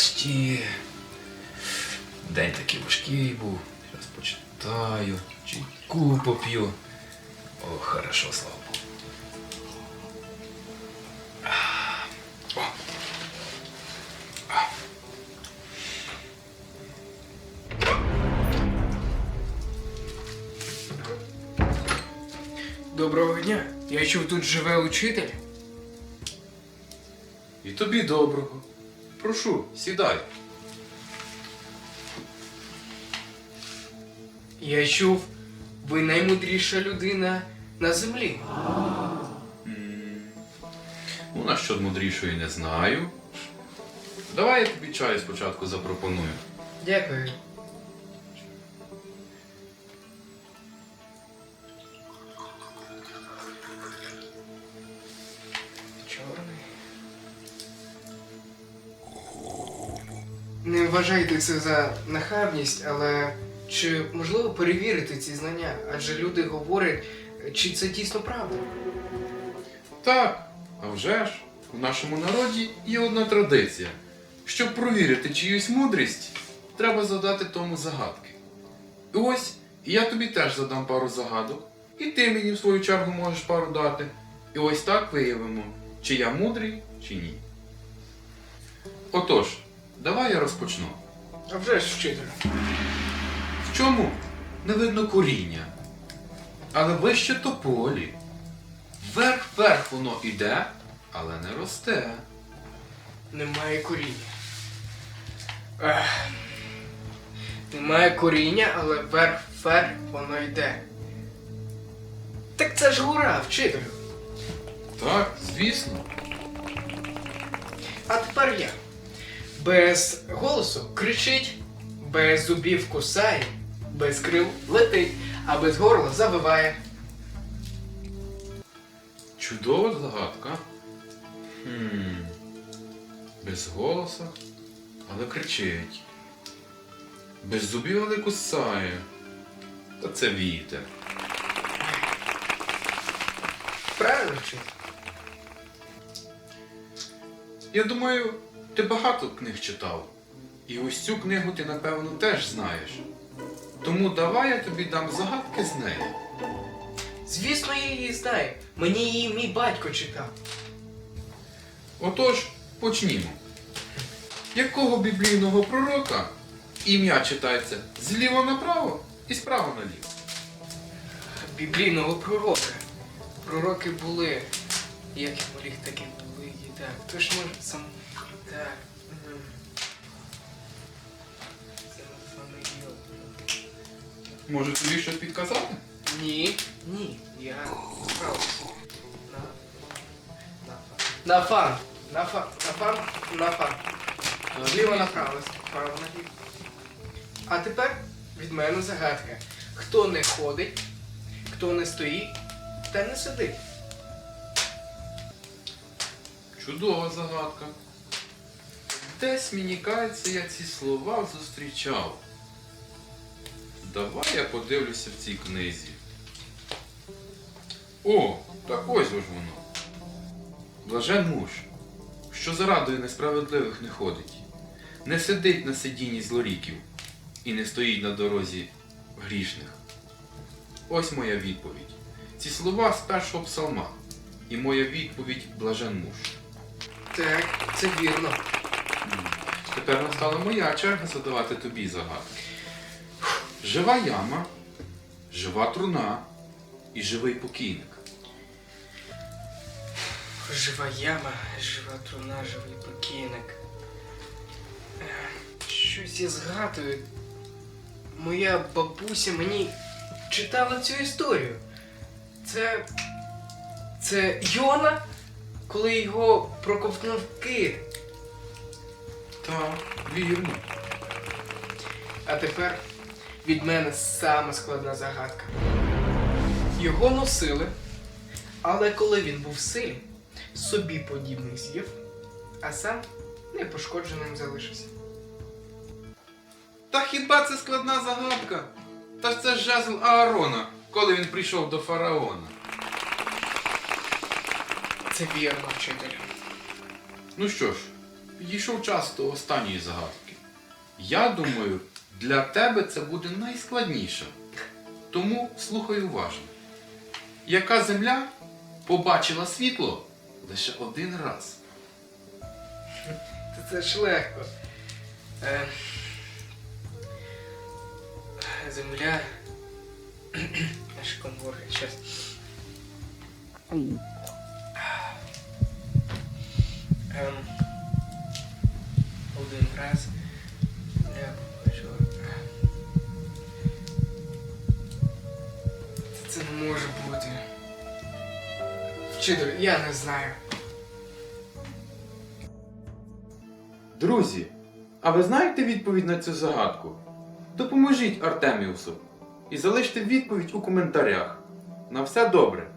Нарешті. День такий важкий був. Зараз почитаю, чайку поп'ю. О, хорошо, слава Богу. Доброго дня. Я чув, тут живе учитель. І тобі доброго. Прошу, сідай. Я чув, ви наймудріша людина на землі. Ну, насчет мудрішої не знаю. Давай я тобі чаю спочатку запропоную. Дякую. Не вважайте це за нахабність, але чи можливо перевірити ці знання? Адже люди говорять, чи це дійсно правда? Так, а вже ж, в нашому народі є одна традиція. Щоб провірити чиюсь мудрість, треба задати тому загадки. І ось я тобі теж задам пару загадок, і ти мені в свою чергу можеш пару дати. І ось так виявимо, чи я мудрий, чи ні. Отож, давай я розпочну. А вже ж вчителю. В чому не видно коріння, але вище тополі. Вверх-вверх воно іде, але не росте. Немає коріння. Ех. Немає коріння, але вверх вверх воно йде. Так це ж гора, вчителю. Так, звісно. А тепер я. Без голосу кричить, без зубів кусає, без крил летить, а без горла завиває. Чудова загадка. Хм. Без голоса, але кричить. Без зубів, але кусає. Та це вітер. Правильно вчитель? Я думаю, ти багато книг читав. І ось цю книгу ти, напевно, теж знаєш. Тому давай я тобі дам загадки з неї. Звісно, я її знаю. Мені її мій батько читав. Отож, почнімо. Якого біблійного пророка ім'я читається зліва направо і справа наліво? Біблійного пророка. Пророки були. Як я моріг таки були. Так, то ж може сам. Так. Може тобі щось підказати? Ні, ні, я справився. На, нафан. Нафан. Нафан. Нафан. Зліва направо, справа наліво. А тепер від мене загадка. Хто не ходить, хто не стоїть, та не сидить. Чудова загадка. Десь мені кається, я ці слова зустрічав. Давай я подивлюся в цій книзі. О, так ось ж воно. Блажен муж, що за радою несправедливих не ходить, не сидить на сидінні злоріків і не стоїть на дорозі грішних. Ось моя відповідь. Ці слова з першого псалма. І моя відповідь блажен муж. Так, це вірно. Тепер настала моя черга задавати тобі загадки. Жива яма, жива труна і живий покійник. Жива яма, жива труна, живий покійник. Щось я згадую. Моя бабуся мені читала цю історію. Це. Це Йона, коли його проковтнув кит. Так, вірно. А тепер від мене саме складна загадка. Його носили, але коли він був в силі, собі подібних з'їв, а сам непошкодженим залишився. Та хіба це складна загадка? Та ж це ж Аарона, коли він прийшов до фараона. Це вірно, вчителю. Ну що ж, підійшов час до останньої загадки. Я думаю, для тебе це буде найскладніше. Тому слухай уважно. Яка земля побачила світло лише один раз? Це ж легко. Е, земля. Аж коморги. Щас. Вчитель, я не знаю. Друзі, а ви знаєте відповідь на цю загадку? Допоможіть Артеміусу і залиште відповідь у коментарях. На все добре!